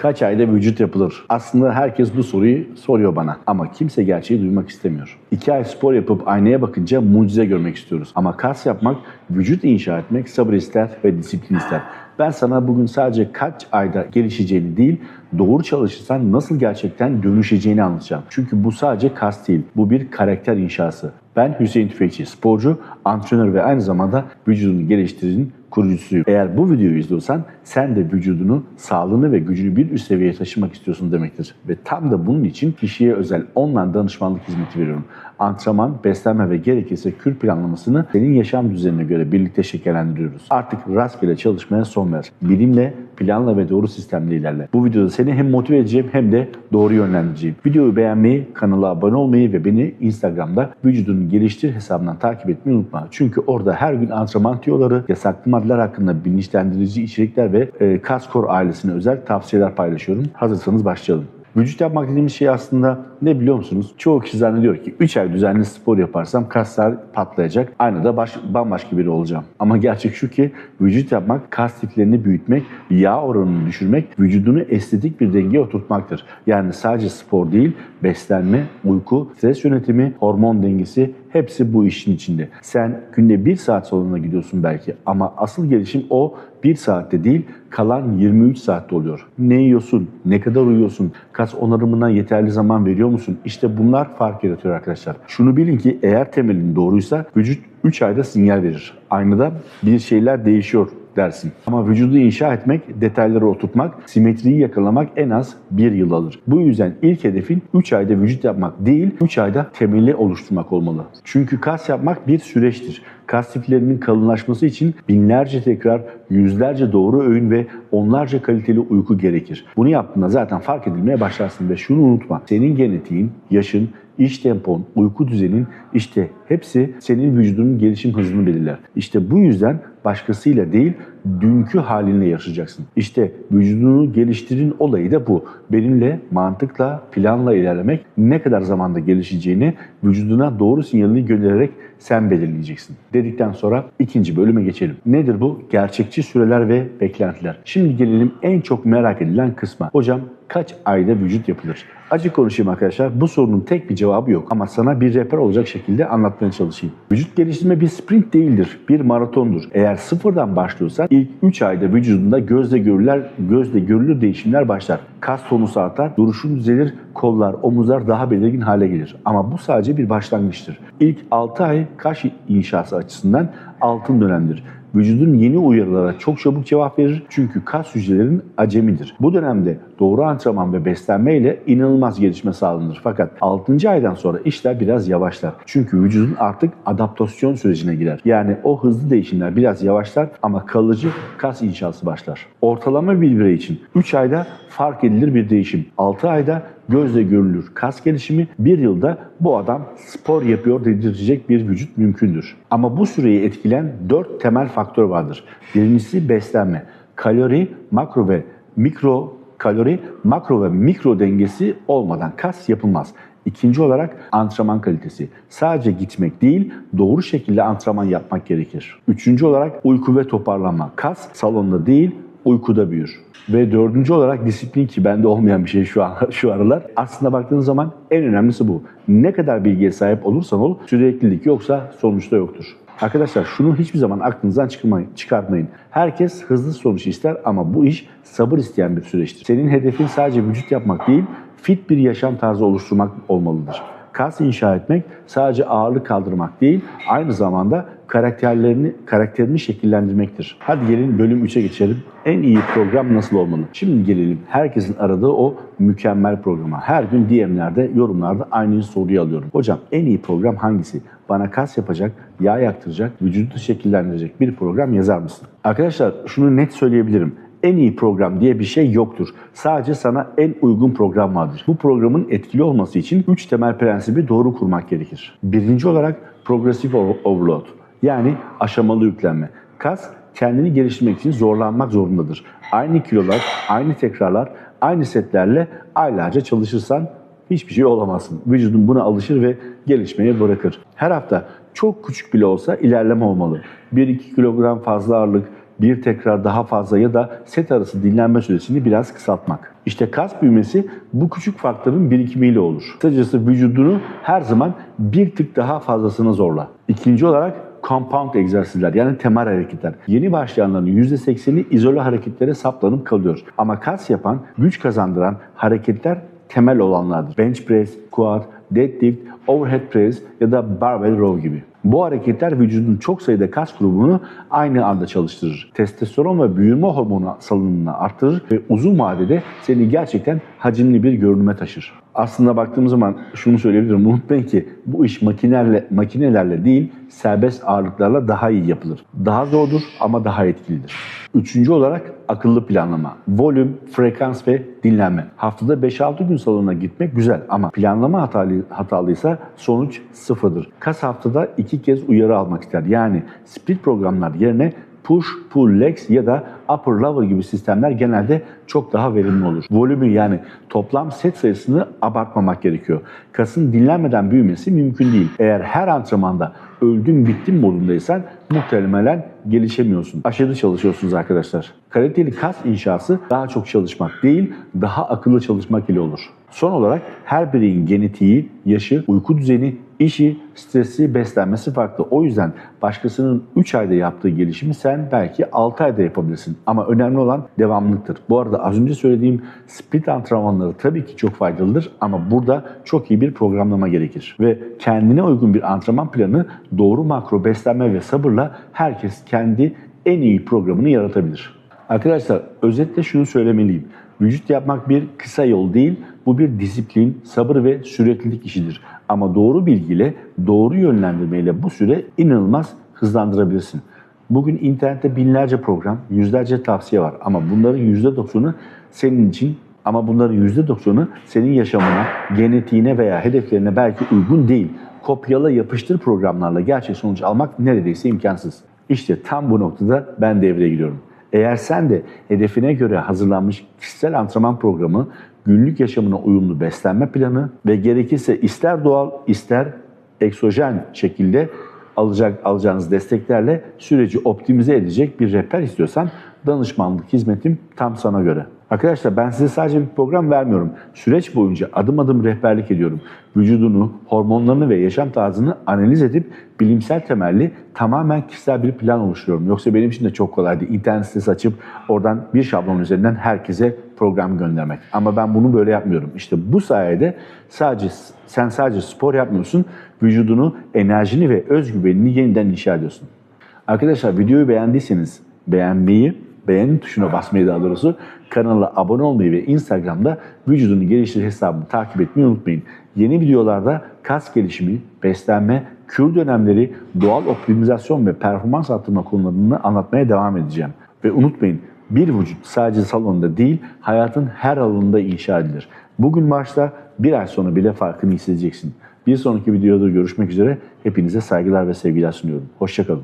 Kaç ayda vücut yapılır? Aslında herkes bu soruyu soruyor bana. Ama kimse gerçeği duymak istemiyor. İki ay spor yapıp aynaya bakınca mucize görmek istiyoruz. Ama kas yapmak, vücut inşa etmek sabır ister ve disiplin ister. Ben sana bugün sadece kaç ayda gelişeceğini değil, doğru çalışırsan nasıl gerçekten dönüşeceğini anlatacağım. Çünkü bu sadece kas değil, bu bir karakter inşası. Ben Hüseyin Tüfekçi, sporcu, antrenör ve aynı zamanda vücudunu geliştiricinin kurucusuyum. Eğer bu videoyu izliyorsan sen de vücudunu, sağlığını ve gücünü bir üst seviyeye taşımak istiyorsun demektir. Ve tam da bunun için kişiye özel online danışmanlık hizmeti veriyorum. Antrenman, beslenme ve gerekirse kür planlamasını senin yaşam düzenine göre birlikte şekillendiriyoruz. Artık rastgele çalışmaya son ver. Bilimle, planla ve doğru sistemle ilerle. Bu videoda seni hem motive edeceğim hem de doğru yönlendireceğim. Videoyu beğenmeyi, kanala abone olmayı ve beni Instagram'da vücudunu geliştir hesabından takip etmeyi unutma. Çünkü orada her gün antrenman tüyoları, yasaklı maddeler hakkında bilinçlendirici içerikler ve e, Kaskor ailesine özel tavsiyeler paylaşıyorum. Hazırsanız başlayalım. Vücut yapmak dediğimiz şey aslında ne biliyor musunuz? Çoğu kişi zannediyor ki 3 ay düzenli spor yaparsam kaslar patlayacak. Aynı da baş, bambaşka biri olacağım. Ama gerçek şu ki vücut yapmak kas tiplerini büyütmek, yağ oranını düşürmek, vücudunu estetik bir dengeye oturtmaktır. Yani sadece spor değil, beslenme, uyku, stres yönetimi, hormon dengesi hepsi bu işin içinde. Sen günde 1 saat salonuna gidiyorsun belki ama asıl gelişim o 1 saatte değil kalan 23 saatte oluyor. Ne yiyorsun, ne kadar uyuyorsun, kas onarımına yeterli zaman veriyor musun? İşte bunlar fark yaratıyor arkadaşlar. Şunu bilin ki eğer temelin doğruysa vücut 3 ayda sinyal verir. Aynada bir şeyler değişiyor dersin. Ama vücudu inşa etmek, detayları oturtmak, simetriyi yakalamak en az bir yıl alır. Bu yüzden ilk hedefin 3 ayda vücut yapmak değil, 3 ayda temeli oluşturmak olmalı. Çünkü kas yapmak bir süreçtir. Kas tiplerinin kalınlaşması için binlerce tekrar, yüzlerce doğru öğün ve onlarca kaliteli uyku gerekir. Bunu yaptığında zaten fark edilmeye başlarsın ve şunu unutma. Senin genetiğin, yaşın, iş tempon, uyku düzenin işte hepsi senin vücudunun gelişim hızını belirler. İşte bu yüzden başkasıyla değil dünkü halinle yarışacaksın. İşte vücudunu geliştirin olayı da bu. Benimle mantıkla, planla ilerlemek ne kadar zamanda gelişeceğini vücuduna doğru sinyalini göndererek sen belirleyeceksin. Dedikten sonra ikinci bölüme geçelim. Nedir bu? Gerçekçi süreler ve beklentiler. Şimdi gelelim en çok merak edilen kısma. Hocam kaç ayda vücut yapılır? Acı konuşayım arkadaşlar. Bu sorunun tek bir cevabı yok. Ama sana bir rehber olacak şekilde anlatmaya çalışayım. Vücut geliştirme bir sprint değildir. Bir maratondur. Eğer sıfırdan başlıyorsan ilk 3 ayda vücudunda gözle görülür, gözle görülür değişimler başlar. Kas tonusu artar, duruşun düzelir, kollar, omuzlar daha belirgin hale gelir. Ama bu sadece bir başlangıçtır. İlk 6 ay kas inşası açısından altın dönemdir. Vücudun yeni uyarılara çok çabuk cevap verir çünkü kas hücrelerin acemidir. Bu dönemde doğru antrenman ve beslenme ile inanılmaz gelişme sağlanır. Fakat 6. aydan sonra işler biraz yavaşlar. Çünkü vücudun artık adaptasyon sürecine girer. Yani o hızlı değişimler biraz yavaşlar ama kalıcı kas inşası başlar. Ortalama bir birey için 3 ayda fark edilir bir değişim. 6 ayda gözle görülür kas gelişimi, bir yılda bu adam spor yapıyor dedirtecek bir vücut mümkündür. Ama bu süreyi etkileyen 4 temel faktör vardır. Birincisi beslenme. Kalori, makro ve mikro kalori, makro ve mikro dengesi olmadan kas yapılmaz. İkinci olarak antrenman kalitesi. Sadece gitmek değil, doğru şekilde antrenman yapmak gerekir. Üçüncü olarak uyku ve toparlanma. Kas salonda değil, uykuda büyür. Ve dördüncü olarak disiplin ki bende olmayan bir şey şu an şu aralar. Aslında baktığınız zaman en önemlisi bu. Ne kadar bilgiye sahip olursan ol süreklilik yoksa sonuçta yoktur. Arkadaşlar şunu hiçbir zaman aklınızdan çıkarmayın. çıkartmayın. Herkes hızlı sonuç ister ama bu iş sabır isteyen bir süreçtir. Senin hedefin sadece vücut yapmak değil, fit bir yaşam tarzı oluşturmak olmalıdır. Kas inşa etmek sadece ağırlık kaldırmak değil, aynı zamanda karakterlerini karakterini şekillendirmektir. Hadi gelin bölüm 3'e geçelim. En iyi program nasıl olmalı? Şimdi gelelim herkesin aradığı o mükemmel programa. Her gün DM'lerde, yorumlarda aynı soruyu alıyorum. Hocam en iyi program hangisi? Bana kas yapacak, yağ yaktıracak, vücudu şekillendirecek bir program yazar mısın? Arkadaşlar şunu net söyleyebilirim en iyi program diye bir şey yoktur. Sadece sana en uygun program vardır. Bu programın etkili olması için 3 temel prensibi doğru kurmak gerekir. Birinci olarak progressive overload yani aşamalı yüklenme. Kas kendini geliştirmek için zorlanmak zorundadır. Aynı kilolar, aynı tekrarlar, aynı setlerle aylarca çalışırsan hiçbir şey olamazsın. Vücudun buna alışır ve gelişmeye bırakır. Her hafta çok küçük bile olsa ilerleme olmalı. 1-2 kilogram fazla ağırlık, bir tekrar daha fazla ya da set arası dinlenme süresini biraz kısaltmak. İşte kas büyümesi bu küçük farkların birikimiyle olur. Kısacası vücudunu her zaman bir tık daha fazlasına zorla. İkinci olarak compound egzersizler yani temel hareketler. Yeni başlayanların %80'i izole hareketlere saplanıp kalıyor. Ama kas yapan, güç kazandıran hareketler temel olanlardır. Bench press, squat, deadlift, overhead press ya da barbell row gibi. Bu hareketler vücudun çok sayıda kas grubunu aynı anda çalıştırır. Testosteron ve büyüme hormonu salınımını artırır ve uzun vadede seni gerçekten hacimli bir görünüme taşır. Aslında baktığımız zaman şunu söyleyebilirim. Unutmayın ki bu iş makinelerle, makinelerle değil serbest ağırlıklarla daha iyi yapılır. Daha zordur ama daha etkilidir. Üçüncü olarak akıllı planlama. Volüm, frekans ve dinlenme. Haftada 5-6 gün salona gitmek güzel ama planlama hatalı, hatalıysa sonuç sıfırdır. Kas haftada iki kez uyarı almak ister. Yani split programlar yerine push, pull legs ya da upper lower gibi sistemler genelde çok daha verimli olur. Volümü yani toplam set sayısını abartmamak gerekiyor. Kasın dinlenmeden büyümesi mümkün değil. Eğer her antrenmanda öldüm bittim modundaysan muhtemelen gelişemiyorsun. Aşırı çalışıyorsunuz arkadaşlar. Kaliteli kas inşası daha çok çalışmak değil, daha akıllı çalışmak ile olur. Son olarak her bireyin genetiği, yaşı, uyku düzeni, işi, stresi, beslenmesi farklı. O yüzden başkasının 3 ayda yaptığı gelişimi sen belki 6 ayda yapabilirsin. Ama önemli olan devamlılıktır. Bu arada az önce söylediğim split antrenmanları tabii ki çok faydalıdır ama burada çok iyi bir programlama gerekir. Ve kendine uygun bir antrenman planı doğru makro beslenme ve sabırla herkes kendi en iyi programını yaratabilir. Arkadaşlar özetle şunu söylemeliyim. Vücut yapmak bir kısa yol değil, bu bir disiplin, sabır ve süreklilik işidir. Ama doğru bilgiyle, doğru yönlendirmeyle bu süre inanılmaz hızlandırabilirsin. Bugün internette binlerce program, yüzlerce tavsiye var ama bunların %90'ı senin için ama bunların %90'ı senin yaşamına, genetiğine veya hedeflerine belki uygun değil. Kopyala yapıştır programlarla gerçek sonuç almak neredeyse imkansız. İşte tam bu noktada ben devreye giriyorum. Eğer sen de hedefine göre hazırlanmış kişisel antrenman programı, günlük yaşamına uyumlu beslenme planı ve gerekirse ister doğal ister eksojen şekilde alacak alacağınız desteklerle süreci optimize edecek bir rehber istiyorsan danışmanlık hizmetim tam sana göre. Arkadaşlar ben size sadece bir program vermiyorum. Süreç boyunca adım adım rehberlik ediyorum. Vücudunu, hormonlarını ve yaşam tarzını analiz edip bilimsel temelli tamamen kişisel bir plan oluşturuyorum. Yoksa benim için de çok kolaydı. İnternet sitesi açıp oradan bir şablon üzerinden herkese program göndermek. Ama ben bunu böyle yapmıyorum. İşte bu sayede sadece sen sadece spor yapmıyorsun, vücudunu, enerjini ve özgüvenini yeniden inşa ediyorsun. Arkadaşlar videoyu beğendiyseniz beğenmeyi, beğeni tuşuna basmayı daha doğrusu, kanala abone olmayı ve Instagram'da vücudunu geliştir hesabını takip etmeyi unutmayın. Yeni videolarda kas gelişimi, beslenme, kür dönemleri, doğal optimizasyon ve performans arttırma konularını anlatmaya devam edeceğim. Ve unutmayın bir vücut sadece salonda değil, hayatın her alanında inşa edilir. Bugün başta bir ay sonra bile farkını hissedeceksin. Bir sonraki videoda görüşmek üzere. Hepinize saygılar ve sevgiler sunuyorum. Hoşçakalın.